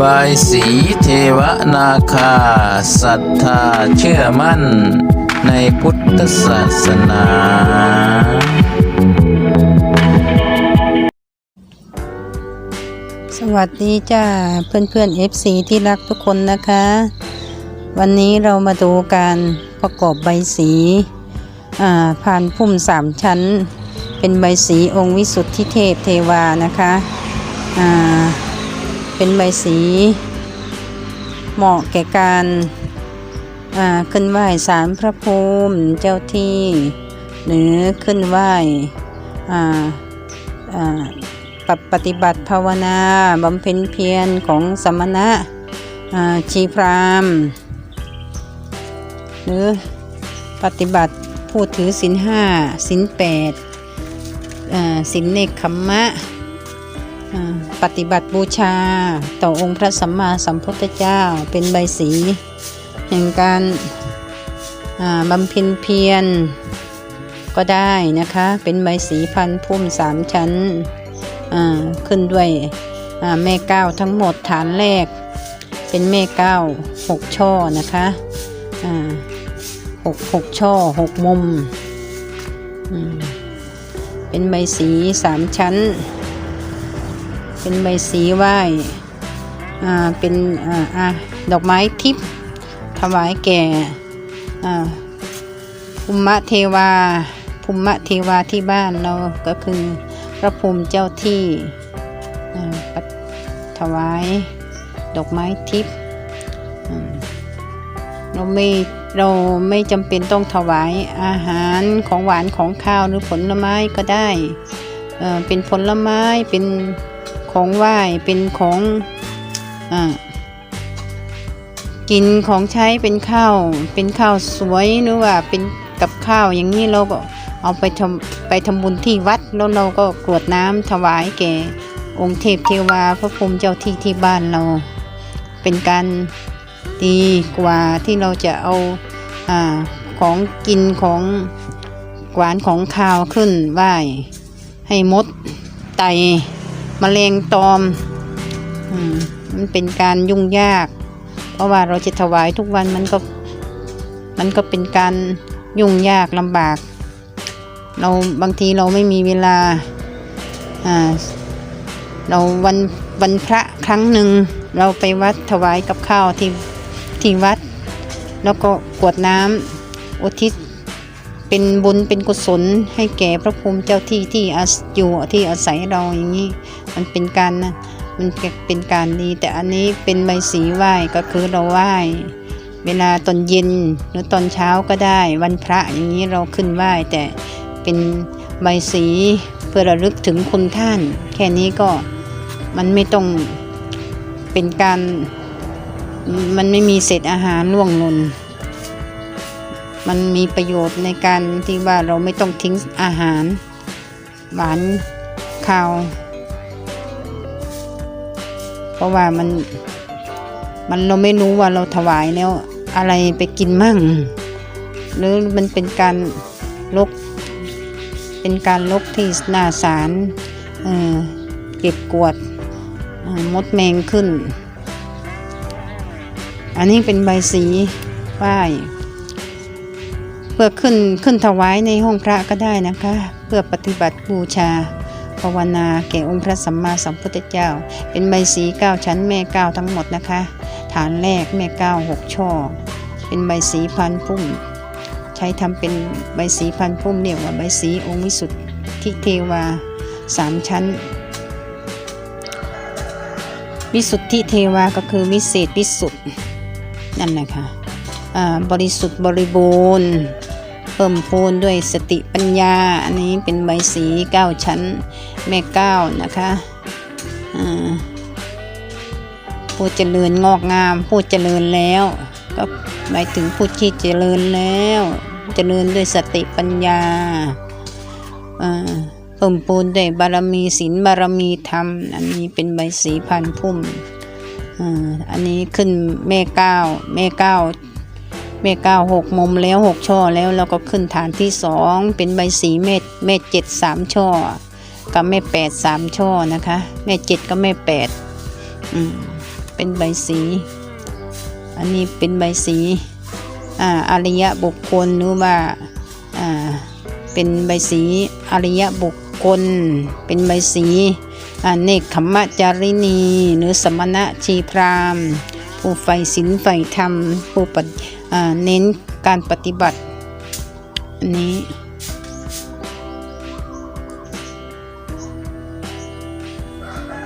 บายสีเทวนาคาศรัทธาเชื่อมั่น ในพุทธศาสนา สวัสดีจ้าเพื่อนเพื่อนๆ FC ที่รักทุกคนนะคะ วันนี้เรามาดูการประกอบใบสีผ่านพุ่มสามชั้น เป็นใบสีองค์วิสุทธิเทพเทวานะคะอ่า เป็นใบสี เหมาะแก่การขึ้นไหว้ศาลพระภูมิเจ้าที่ หรือขึ้นไหว้ปรับปฏิบัติภาวนาบำเพ็ญเพียรของสมณะชีพรามหรือปฏิบัติผู้ถือศีลห้าศีลแปดศีลเนคขมมะ ปฏิบัติบูชา ต่อองค์พระสัมมาสัมพุทธเจ้าเป็นใบสี แห่งการบำเพ็ญเพียรก็ได้นะคะ เป็นใบสีพันพุ่มสามชั้นขึ้นด้วยแม่ก้าวทั้งหมดฐานแรก เป็นแม่ก้าวหกช่อนะคะหกหกช่อหกมุม เป็นใบสีสามชั้น เป็นใบสีไหว้อ่าเป็นออดอกไม้ทิพย์ถวายแก่ภูมิเทวาภูมิเทวาที่บ้านเราก็คือพระภูมิเจ้าที่ถวายดอกไม้ทิพย์เราไม่เราไม่จำเป็นต้องถวายอาหารของหวานของข้าวหรือผลไม้ก็ได้ เป็นผลไม้เป็น ของไหว้เป็นของอกินของใช้เป็นข้าว เป็นข้าวสวยหรือว่าเป็นกับข้าวอย่างนี้เราก็เอาไปทำไปทำบุญที่วัดแล้วเราก็กรวดน้ำถวายแก่องค์เทพเทวาพระภูมิเจ้าที่ที่บ้านเรา เป็นการดีกว่าที่เราจะเอาอาของกินของหวานของข้าวขึ้นไหว้ให้มดไต มแมลงตอมอมมันเป็นการยุ่งยาก เพราะว่าเราจะถวายทุกวันมันก็มันก็เป็นการยุ่งยากลำบาก เราบางทีเราไม่มีเวลาอ่าเราวันวันพระครั้งหนึ่งเราไปวัดถวายกับข้าวที่ที่วัด แล้วก็กวดน้ำอุทิศเป็นบุญเป็นกุศลให้แก่พระภูมิเจ้าที่ที่อาศอยู่ที่อาศัยเราอย่างนี้ มันเป็นการนะมันเป็นการดี แต่อันนี้เป็นใบสีไหว้ก็คือเราไหว้เวลาตอนเย็นหรือตอนเช้าก็ได้ วันพระอย่างนี้เราขึ้นไหว้แต่เป็นใบสีเพื่อระลึกถึงคุณท่าน แค่นี้ก็มันไม่ต้องเป็นการมันไม่มีเศษอาหารล่วงหล่นมันมีประโยชน์ในการที่ว่าเราไม่ต้องทิ้งอาหาร หวานข้าว เพราะว่ามันมันเราไม่รู้ว่าเราถวายแล้วอะไรไปกินมั่ง หรือมันเป็นการลก เป็นการลกที่หน้าสารเออเก็บกวดมดแมงขึ้น อันนี้เป็นใบสีป้ายเพื่อขึ้นขึ้นถวายในห้องพระก็ได้นะคะ เพื่อปฏิบัติบูชา ภาวนาแก่องค์พระสัมมาสัมพุทธเจ้า เป็นใบสีเก้าชั้นแม่เก้าทั้งหมดนะคะ ฐานแรกแม่เก้าหกช่อ เป็นใบสีพันพุ่ม ใช้ทำเป็นใบสีพันพุ่มเรียกว่าใบสีองค์วิสุทธิเทวาสามชั้น วิสุทธิเทวาก็คือวิเศษวิสุทธินั่นแหละค่ะอ่าบริสุทธิ์บริบูรณ์ พิ่มพูนด้วยสติปัญญา อันนี้เป็นใบสีเก้าชั้น แม่เก้านะคะผู้เจริญงอกงาม ผู้เจริญแล้ว ก็หมายถึงผู้ที่เจริญแล้ว เจริญด้วยสติปัญญาเพิ่มพูนด้วยบารมีศีลบารมีธรรม อันนี้เป็นใบสีพันพุ่มอันนี้ขึ้นแม่เก้าแม่เก้า แม่เก้าหกมุมแล้วหกช่อแล้วเราก็ขึ้นฐานที่สองเป็นใบสีเม็ดเม็ดเจ็ดสามช่อกับแม่แปดสามช่อนะคะแม่เจ็ดก็แม่แปดอืมเป็นใบสี อันนี้เป็นใบสีอ่าอริยบุคคลหรือว่าอ่าเป็นใบสีอริยบุคคล เป็นใบสีอเนกขมจารินีหรือสมณะชีพรามณ์ ผู้ใฝ่ศีลใฝ่ธรรมผู้ปฏิเน้นการปฏิบัติอันนี้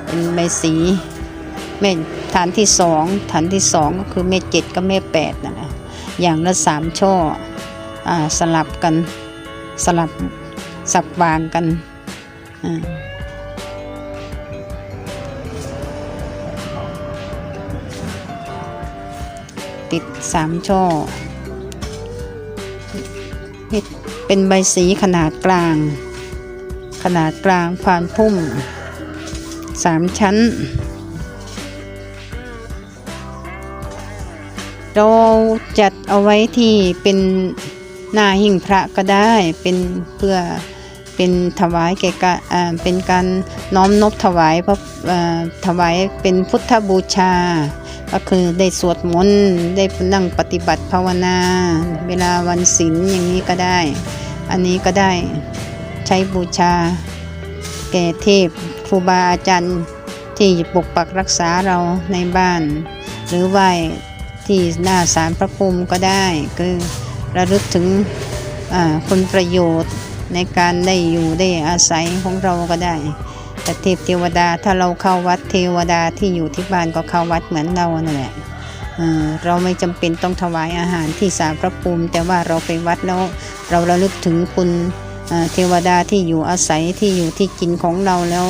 เป็นใบสีเม็ดฐานที่สองฐานที่สองก็คือเม็ดเจ็ดกับเม็ดแปดนั่นะอย่างละสามช่ออสลับกันสลับสับวางกันอ่า ติดสามช่อเม็ดเป็นใบสีขนาดกลาง ขนาดกลางผ่านพุ่มสามชั้น เราจัดเอาไว้ที่เป็นหน้าหิ้งพระก็ได้เป็นเพื่อเป็นถวายแก่กเป็นการน้อมนบถวายพระถวายเป็นพุทธบูชา ก็คือได้สวดมนต์ได้นั่งปฏิบัติภาวนา เวลาวันศีลอย่างนี้ก็ได้ อันนี้ก็ได้ใช้บูชา แก่เทพครูบาอาจารย์ที่ปกปักรักษาเราในบ้าน หรือไหว้ที่หน้าศาลพระภูมิก็ได้ คือระลึกถึงคุณประโยชน์ในการได้อยู่ได้อาศัยของเราก็ได้ แต่เทพเทวดาถ้าเราเข้าวัดเทวดาที่อยู่ที่บ้านก็เข้าวัดเหมือนเรานั่นแหละเอ่อเราไม่จำเป็นต้องถวายอาหารที่ศาลพระภูมิ แต่ว่าเราไปวัดแล้วเราระลึกถึงคุณเทวดาที่อยู่อาศัยที่อยู่ที่กินของเราแล้ว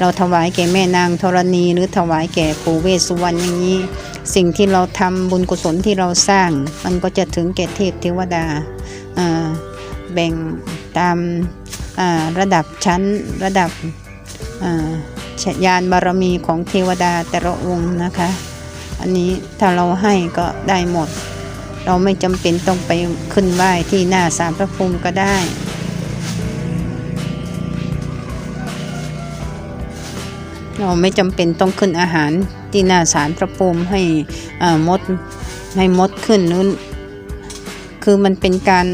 เราถวายแก่แม่นางธรณีหรือถวายแก่ปู่เวสสุวรรณอย่างนี้ สิ่งที่เราทำบุญกุศลที่เราสร้าง มันก็จะถึงแก่เทพเทวดาแบ่งตามระดับชั้นระดับ อ่ายานบารมีของเทวดาแต่ละองค์นะคะ อันนี้ถ้าเราให้ก็ได้หมด เราไม่จำเป็นต้องไปขึ้นไหว้ที่หน้าศาลพระภูมิก็ได้เราไม่จำเป็นต้องขึ้นอาหารที่หน้าศาลพระภูมิให้อ่ามดให้มดขึ้นนู้นคือมันเป็นการ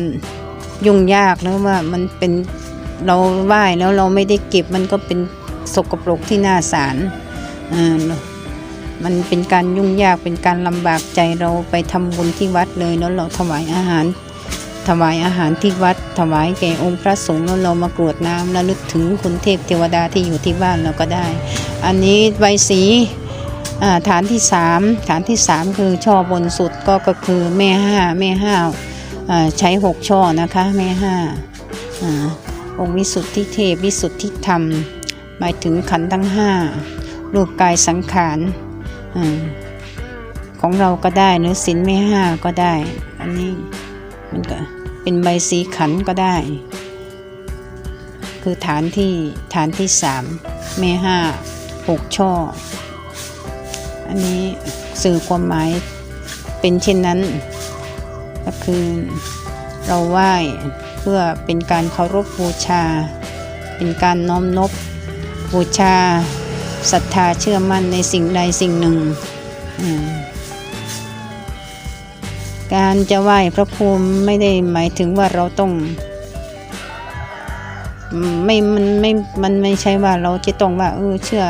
ยุ่งยากแล้วว่ามันเป็นเราไหว้แล้วเราไม่ได้เก็บมันก็เป็น สกปรกที่หน้าศาลอ่ามันเป็นการยุ่งยากเป็นการลำบากใจเราไปทำบุญที่วัดเลยแล้วเราถวายอาหาร ถวายอาหารที่วัด ถวายแก่องค์พระสงฆ์แล้วเรามากรวดน้ำแล้วลึกถึงคุณเทพเทวดาที่อยู่ที่บ้านเราก็ได้ อันนี้ใบสีอ่าฐานที่สามฐานที่สามคือช่อบนสุดก็ก็คือแม่ห้าแม่ห้าอ่าใช้หกช่อนะคะแม่ห้าอ่าองค์วิสุทธิเทพวิสุทธิธรรม หมายถึงขันทั้งห้ารูปกายสังขารอของเราก็ได้หรือสินแม่ห้าก็ได้ อันนี้มันก็เป็นใบสีขันก็ได้ คือฐานที่ฐานที่สามแม่ห้าหกช่อ อันนี้สื่อความหมายเป็นเช่นนั้น ก็คือเราไหว้เพื่อเป็นการเคารพบูชา เป็นการน้อมนบ บูชาศรัทธาเชื่อมั่นในสิ่งใดสิ่งหนึ่ง การจะไหว้พระภูมิไม่ได้หมายถึงว่าเราต้องไม่มันไม่มันไม่ใช่ว่าเราจะต้องว่าเออเชื่อ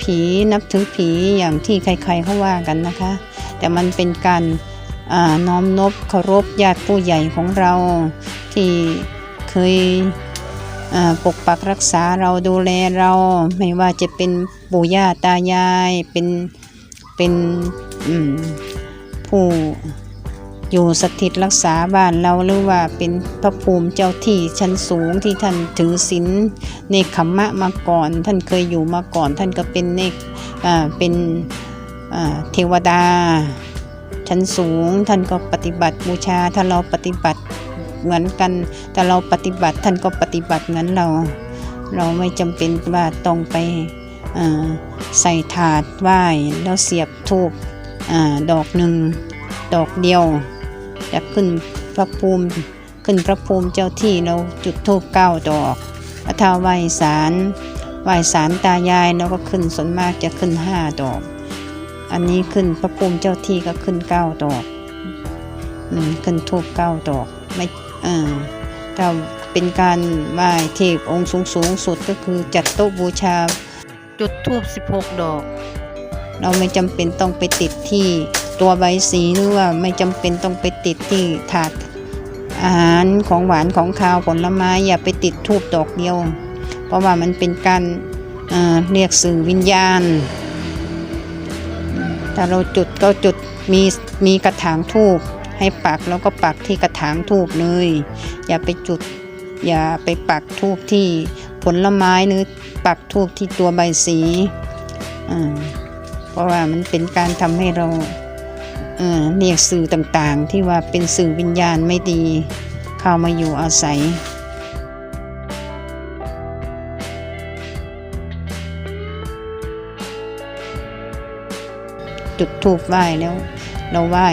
ผีนับถือผีอย่างที่ใครๆเขาว่ากันนะคะ แต่มันเป็นการน้อมนบเคารพญาติผู้ใหญ่ของเราที่เคย ปกปักรักษาเราดูแลเรา ไม่ว่าจะเป็นปู่ย่าตายายเป็นเป็นผู้อยู่สถิตรักษาบ้านเราหรือว่าเป็นพระภูมิเจ้าที่ชั้นสูงที่ท่านถือศีลเนขมมะมาก่อน ท่านเคยอยู่มาก่อน ท่านก็เป็นเนกเป็นเทวดา ชั้นสูงท่านก็ปฏิบัติบูชาถ้าเราปฏิบัติ เหมือนกัน แต่เราปฏิบัติท่านก็ปฏิบัติเหมือนเรา เราไม่จำเป็นว่าต้องไปใส่ถาดไหว้แล้วเสียบธูปอ่าดอกหนึ่งดอกเดียวจะขึ้นพระภูมิขึ้นพระภูมิเจ้าที่เราจุดธูปเก้าดอกถ้าไหว้ศาลไหว้ศาลตายายเราก็ขึ้นส่วนมากจะขึ้นห้าดอก อันนี้ขึ้นพระภูมิเจ้าที่ก็ขึ้นเก้าดอกขึ้นทูบเก้าดอกไม่ เออถ้าเป็นการไหว้เทพองค์สูงสูงสุดก็คือจัดโต๊ะบูชาจุดทูบ16 ดอก เราไม่จำเป็นต้องไปติดที่ตัวใบสีหรือว่าไม่จำเป็นต้องไปติดที่ถาดอาหารของหวานของคาวผลไม้อย่าไปติดทูบดอกเดียว เพราะว่ามันเป็นการเอ่อเรียกสื่อวิญญาณถ้าเราจุดก็จุดมีมีกระถางทูบ ให้ปักแล้วก็ปักที่กระถางทูบเลย อย่าไปจุด อย่าไปปักทูบที่ผลไม้หรือปักทูบที่ตัวใบสีอ่าเพราะว่ามันเป็นการทำให้เราเอ่อเรียกสื่อต่างๆ ที่ว่าเป็นสื่อวิญญาณไม่ดี เข้ามาอยู่อาศัยจุดทูบไหว้แล้ว เราไหว้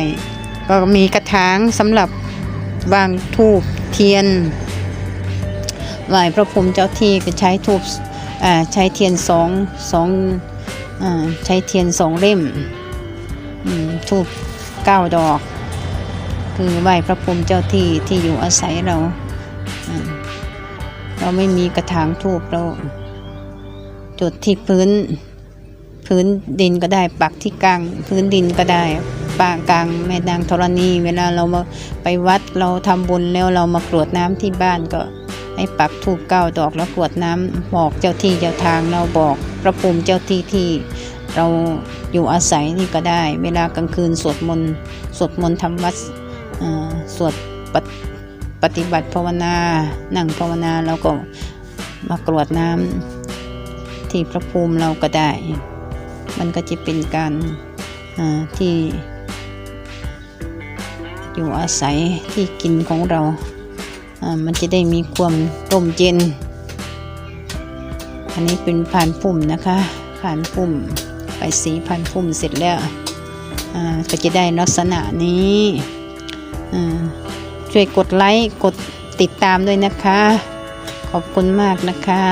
ก็มีกระถางสำหรับวางทูบเทียนไหว้พระพรหมเจ้าที่ก็ใช้ทูบใช้เทียนสองสองอใช้เทียนสองเล่มทูบเก้าดอก คือไหว้พระพรหมเจ้าที่ที่อยู่อาศัยเราอ่าเราไม่มีกระถางทูบเราจุดที่พื้น พื้นดินก็ได้ปักที่กลางพื้นดินก็ได้ ปางกลางแม่นางธรณี เวลาเรามาไปวัดเราทำบุญแล้วเรามากรวดน้ำที่บ้านก็ให้ปักทูบเก้าดอกแล้วกรวดน้ำบอกเจ้าที่เจ้าทางเราบอกพระภูมิเจ้าที่ที่เราอยู่อาศัยนี่ก็ได้ เวลากลางคืนสวดมนต์สวดมนต์ทำวัดอ่อสวดปปฏิบัติภาวนา นั่งภาวนาเราก็มากรวดน้ำที่พระภูมิเราก็ได้ มันก็จะเป็นการอ่าที่ อยู่อาศัยที่กินของเรา มันจะได้มีความร่มเย็น อันนี้เป็นผ่านปุ่มนะคะผ่านปุ่มไปสีผ่านปุ่มเสร็จแล้วก็จะได้ลักษณะนี้ช่วยกดไลค์กดติดตามด้วยนะคะ ขอบคุณมากนะคะ